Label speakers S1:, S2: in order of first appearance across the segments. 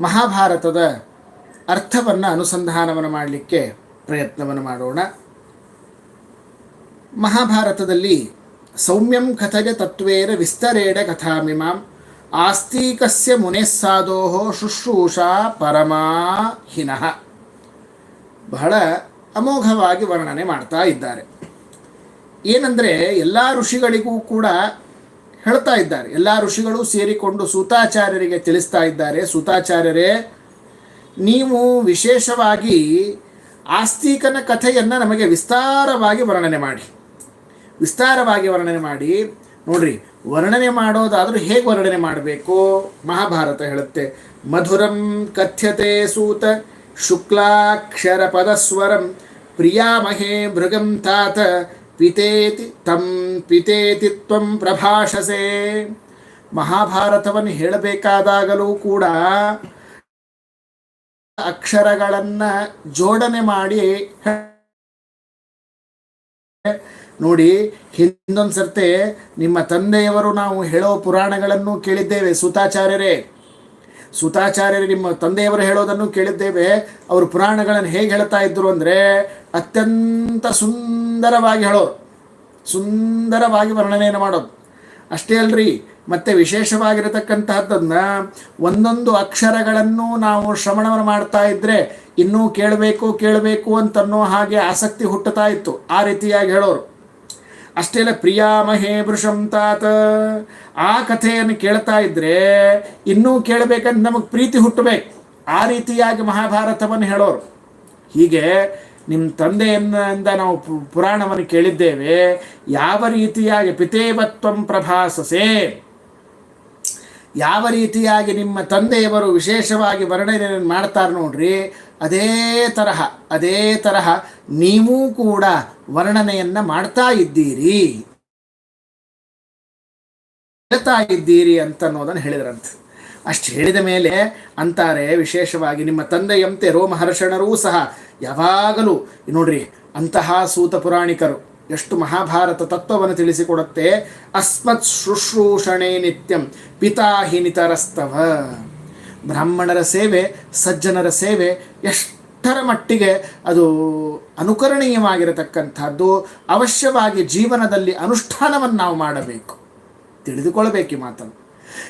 S1: ಮಹಾಭಾರತದ ಅರ್ಥವನ್ನು ಅನುಸಂಧಾನವನ್ನು ಮಾಡಲಿಕ್ಕೆ ಪ್ರಯತ್ನವನ್ನು ಮಾಡೋಣ. ಮಹಾಭಾರತದಲ್ಲಿ ಸೌಮ್ಯಂ ಕಥಜ ತತ್ವೇರ ವಿಸ್ತರೇಣ ಕಥಾಮಿಮಾಂ ಆಸ್ತಿಕಸ್ಯ ಮುನೆಸ್ಸಾದೋ ಶುಶ್ರೂಷಾ ಪರಮಾ ಹಿನಃ. ಬಹಳ ಅಮೋಘವಾಗಿ ವರ್ಣನೆ ಮಾಡ್ತಾ ಇದ್ದಾರೆ. ಏನಂದರೆ ಎಲ್ಲ ಋಷಿಗಳಿಗೂ ಕೂಡ ಹೇಳ್ತಾ ಇದ್ದಾರೆ. ಎಲ್ಲ ಋಷಿಗಳು ಸೇರಿಕೊಂಡು ಸೂತಾಚಾರ್ಯರಿಗೆ ತಿಳಿಸ್ತಾ ಇದ್ದಾರೆ. ಸೂತಾಚಾರ್ಯರೇ, ನೀವು ವಿಶೇಷವಾಗಿ ಆಸ್ತಿಕನ ಕಥೆಯನ್ನು ನಮಗೆ ವಿಸ್ತಾರವಾಗಿ ವರ್ಣನೆ ಮಾಡಿ. ವಿಸ್ತಾರವಾಗಿ ವರ್ಣನೆ ಮಾಡಿ. ನೋಡ್ರಿ, ವರ್ಣನೆ ಮಾಡೋದಾದರೂ ಹೇಗೆ ವರ್ಣನೆ ಮಾಡಬೇಕು? ಮಹಾಭಾರತ ಹೇಳುತ್ತೆ, ಮಧುರಂ ಕಥ್ಯತೆ ಸೂತ ಶುಕ್ಲಾಕ್ಷರ ಪದಸ್ವರಂ ಪ್ರಿಯಾಮಹೇ ಮೃಗಂ ತಾತ ಪಿತೇತಿ, ತಂ ಪಿತೇತಿ ತ್ವಂ ಪ್ರಭಾಷಸೆ. ಮಹಾಭಾರತವನ್ನು ಹೇಳಬೇಕಾದಾಗಲೂ ಕೂಡ ಅಕ್ಷರಗಳನ್ನು ಜೋಡಣೆ ಮಾಡಿ ನೋಡಿ, ಹಿಂದೊಂದು ಸರ್ತೆ ನಿಮ್ಮ ತಂದೆಯವರು ನಾವು ಹೇಳೋ ಪುರಾಣಗಳನ್ನು ಕೇಳಿದ್ದೇವೆ, ಸುತಾಚಾರ್ಯರೇ. ಸುತಾಚಾರ್ಯರು ನಿಮ್ಮ ತಂದೆಯವರು ಹೇಳೋದನ್ನು ಕೇಳಿದ್ದೇವೆ, ಅವರು ಪುರಾಣಗಳನ್ನು ಹೇಗೆ ಹೇಳ್ತಾ ಇದ್ರು ಅಂದರೆ ಅತ್ಯಂತ ಸುಂದರವಾಗಿ ಹೇಳೋರು ಸುಂದರವಾಗಿ ವರ್ಣನೆಯನ್ನು ಮಾಡೋದು. ಅಷ್ಟೇ ಅಲ್ರಿ, ಮತ್ತೆ ವಿಶೇಷವಾಗಿರತಕ್ಕಂತಹದ್ದನ್ನು ಒಂದೊಂದು ಅಕ್ಷರಗಳನ್ನು ನಾವು ಶ್ರವಣವನ್ನು ಮಾಡ್ತಾ ಇದ್ದರೆ ಇನ್ನೂ ಕೇಳಬೇಕು ಕೇಳಬೇಕು ಅಂತನ್ನೋ ಹಾಗೆ ಆಸಕ್ತಿ ಹುಟ್ಟುತ್ತಾ ಇತ್ತು, ಆ ರೀತಿಯಾಗಿ ಹೇಳೋರು. ಅಷ್ಟೇ ಅಲ್ಲ, ಪ್ರಿಯಾಮಹೇ ಭೃಷಂ ತಾತ, ಆ ಕಥೆಯನ್ನು ಕೇಳ್ತಾ ಇದ್ದರೆ ಇನ್ನೂ ಕೇಳಬೇಕಂತ ನಮಗೆ ಪ್ರೀತಿ ಹುಟ್ಟಬೇಕು, ಆ ರೀತಿಯಾಗಿ ಮಹಾಭಾರತವನ್ನು ಹೇಳೋರು. ಹೀಗೆ ನಿಮ್ಮ ತಂದೆಯಿಂದ ನಾವು ಪುರಾಣವನ್ನು ಕೇಳಿದ್ದೇವೆ, ಯಾವ ರೀತಿಯಾಗಿ ಪಿತೇವತ್ವಂ ಪ್ರಭಾಸಸೆ? ಯಾವ ರೀತಿಯಾಗಿ ನಿಮ್ಮ ತಂದೆಯವರು ವಿಶೇಷವಾಗಿ ವರ್ಣನೆಯನ್ನು ಮಾಡ್ತಾರೆ ನೋಡ್ರಿ, ಅದೇ ತರಹ ಅದೇ ತರಹ ನೀವೂ ಕೂಡ ವರ್ಣನೆಯನ್ನು ಮಾಡ್ತಾ ಇದ್ದೀರಿ. ಹೇಳ್ತಾ ಇದ್ದೀರಿ ಅಂತ ಅನ್ನೋದನ್ನು ಹೇಳಿದ್ರಂತೆ. ಅಷ್ಟು ಹೇಳಿದ ಮೇಲೆ ಅಂತಾರೆ ವಿಶೇಷವಾಗಿ ನಿಮ್ಮ ತಂದೆಯಂತೆ ರೋಮಹರ್ಷಣರೂ ಸಹ. ಯಾವಾಗಲೂ ನೋಡ್ರಿ, ಅಂತಹ ಸೂತ ಪುರಾಣಿಕರು ಎಷ್ಟು ಮಹಾಭಾರತ ತತ್ವವನ್ನು ತಿಳಿಸಿಕೊಡುತ್ತೆ? ಅಸ್ಮತ್ ಶುಶ್ರೂಷಣೆ ನಿತ್ಯಂ ಪಿತಾಹಿನಿತರಸ್ತವ ಬ್ರಾಹ್ಮಣರ ಸೇವೆ, ಸಜ್ಜನರ ಸೇವೆ ಎಷ್ಟರ ಮಟ್ಟಿಗೆ ಅದು ಅನುಕರಣೀಯವಾಗಿರತಕ್ಕಂಥದ್ದು, ಅವಶ್ಯವಾಗಿ ಜೀವನದಲ್ಲಿ ಅನುಷ್ಠಾನವನ್ನು ನಾವು ಮಾಡಬೇಕು. ತಿಳಿದುಕೊಳ್ಳಬೇಕು ಮಾತನ್ನು.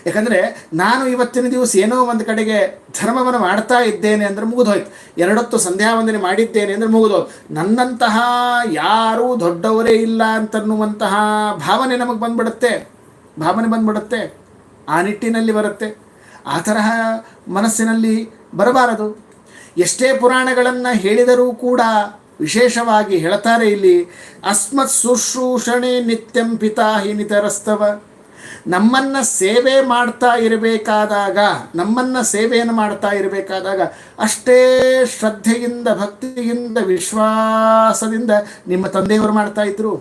S1: ಯಾಕಂದರೆ ನಾನು ಇವತ್ತಿನ ದಿವಸ ಏನೋ ಒಂದು ಕಡೆಗೆ ಧರ್ಮವನ್ನು ಮಾಡ್ತಾ ಇದ್ದೇನೆ ಅಂದರೆ ಮುಗಿದೋಯ್ತು. ಎರಡೊತ್ತು ಸಂಧ್ಯಾ ವಂದನೆ ಮಾಡಿದ್ದೇನೆ ಅಂದರೆ ಮುಗಿದೋಯ್ತು. ನನ್ನಂತಹ ಯಾರೂ ದೊಡ್ಡವರೇ ಇಲ್ಲ ಅಂತನ್ನುವಂತಹ ಭಾವನೆ ನಮಗೆ ಬಂದ್ಬಿಡುತ್ತೆ. ಭಾವನೆ ಬಂದ್ಬಿಡುತ್ತೆ. ಆ ನಿಟ್ಟಿನಲ್ಲಿ ಬರುತ್ತೆ. ಆ ತರಹ ಮನಸ್ಸಿನಲ್ಲಿ ಬರಬಾರದು. ಎಷ್ಟೇ ಪುರಾಣಗಳನ್ನು ಹೇಳಿದರೂ ಕೂಡ ವಿಶೇಷವಾಗಿ ಹೇಳ್ತಾರೆ ಇಲ್ಲಿ, ಅಸ್ಮತ್ ಶುಶ್ರೂಷಣೆ ನಿತ್ಯಂ ಪಿತಾಹಿ ನಿತರಸ್ತವ. ನಮ್ಮನ್ನ ಸೇವೆ ಮಾಡ್ತಾ ಇರಬೇಕಾದಾಗ, ನಮ್ಮನ್ನ ಸೇವೆಯನ್ನು ಮಾಡ್ತಾ ಇರಬೇಕಾದಾಗ ಅಷ್ಟೇ ಶ್ರದ್ಧೆಯಿಂದ, ಭಕ್ತಿಯಿಂದ, ವಿಶ್ವಾಸದಿಂದ ನಿಮ್ಮ ತಂದೆಯವರು ಮಾಡ್ತಾ ಇದ್ರು.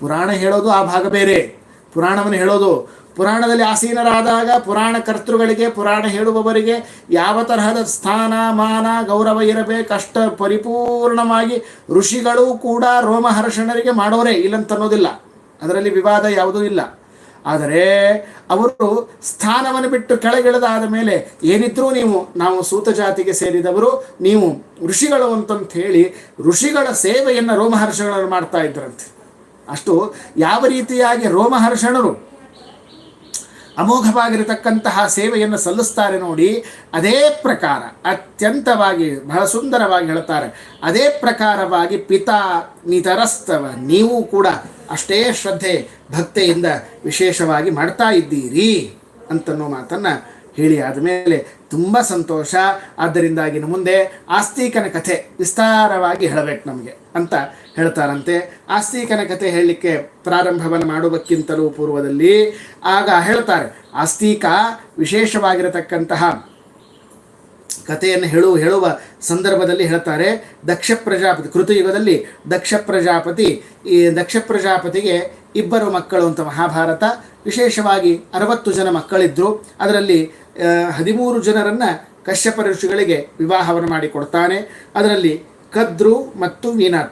S1: ಪುರಾಣ ಹೇಳೋದು ಆ ಭಾಗ ಬೇರೆ. ಪುರಾಣವನ್ನು ಹೇಳೋದು. ಪುರಾಣದಲ್ಲಿ ಆಸೀನರಾದಾಗ ಪುರಾಣ ಕರ್ತೃಗಳಿಗೆ, ಪುರಾಣ ಹೇಳುವವರಿಗೆ ಯಾವ ತರಹದ ಸ್ಥಾನ, ಮಾನ, ಗೌರವ ಇರಬೇಕಷ್ಟ ಪರಿಪೂರ್ಣವಾಗಿ ಋಷಿಗಳು ಕೂಡ ರೋಮಹರ್ಷಣರಿಗೆ ಮಾಡೋರೇ ಇಲ್ಲಂತನ್ನೋದಿಲ್ಲ. ಅದರಲ್ಲಿ ವಿವಾದ ಯಾವುದೂ ಇಲ್ಲ. ಆದರೆ ಅವರು ಸ್ಥಾನವನ್ನು ಬಿಟ್ಟು ಕೆಳಗಿಳದಾದ ಮೇಲೆ ಏನಿದ್ರೂ ನೀವು, ನಾವು ಸೂತ ಜಾತಿಗೆ ಸೇರಿದವರು, ನೀವು ಋಷಿಗಳು ಅಂತಂತ ಹೇಳಿ ಋಷಿಗಳ ಸೇವೆಯನ್ನು ರೋಮಹರ್ಷಣರು ಮಾಡ್ತಾ ಇದ್ರಂತೆ ಅಷ್ಟು ಯಾವ ರೀತಿಯಾಗಿ ರೋಮಹರ್ಷಣರು ಅಮೋಘವಾಗಿರತಕ್ಕಂತಹ ಸೇವೆಯನ್ನು ಸಲ್ಲಿಸ್ತಾರೆ ನೋಡಿ, ಅದೇ ಪ್ರಕಾರ, ಅತ್ಯಂತವಾಗಿ ಬಹಳ ಸುಂದರವಾಗಿ ಹೇಳ್ತಾರೆ ಅದೇ ಪ್ರಕಾರವಾಗಿ ಪಿತಾ ನಿತರಸ್ತವ, ನೀವು ಕೂಡ ಅಷ್ಟೇ ಶ್ರದ್ಧೆ, ಭಕ್ತಿಯಿಂದ ವಿಶೇಷವಾಗಿ ಮಾಡ್ತಾ ಇದ್ದೀರಿ ಅಂತನ್ನೋ ಮಾತನ್ನು ಹೇಳಿ ಆದಮೇಲೆ ತುಂಬ ಸಂತೋಷ. ಆದ್ದರಿಂದಾಗಿ ಮುಂದೆ ಆಸ್ತಿಕನ ಕಥೆ ವಿಸ್ತಾರವಾಗಿ ಹೇಳಬೇಕು ನಮಗೆ ಅಂತ ಹೇಳ್ತಾರಂತೆ. ಆಸ್ತಿಕನ ಕಥೆ ಹೇಳಲಿಕ್ಕೆ ಪ್ರಾರಂಭವನ್ನು ಮಾಡುವುದಕ್ಕಿಂತಲೂ ಪೂರ್ವದಲ್ಲಿ ಆಗ ಹೇಳ್ತಾರೆ, ಆಸ್ತಿಕ ವಿಶೇಷವಾಗಿರತಕ್ಕಂತಹ ಕಥೆಯನ್ನು ಹೇಳುವ ಹೇಳುವ ಸಂದರ್ಭದಲ್ಲಿ ಹೇಳ್ತಾರೆ ದಕ್ಷ ಪ್ರಜಾಪತಿ ಕೃತಯುಗದಲ್ಲಿ ದಕ್ಷ ಪ್ರಜಾಪತಿ ಈ ದಕ್ಷ ಪ್ರಜಾಪತಿಗೆ ಇಬ್ಬರು ಮಕ್ಕಳು ಅಂತ ಮಹಾಭಾರತ. ವಿಶೇಷವಾಗಿ ಅರವತ್ತು ಜನ ಮಕ್ಕಳಿದ್ದರು ಅದರಲ್ಲಿ ಹದಿಮೂರು ಜನರನ್ನು ಕಶ್ಯಪ ಋಷಿಗಳಿಗೆ ವಿವಾಹವನ್ನು ಮಾಡಿಕೊಡ್ತಾನೆ. ಅದರಲ್ಲಿ ಕದ್ರು ಮತ್ತು ವೀನಾ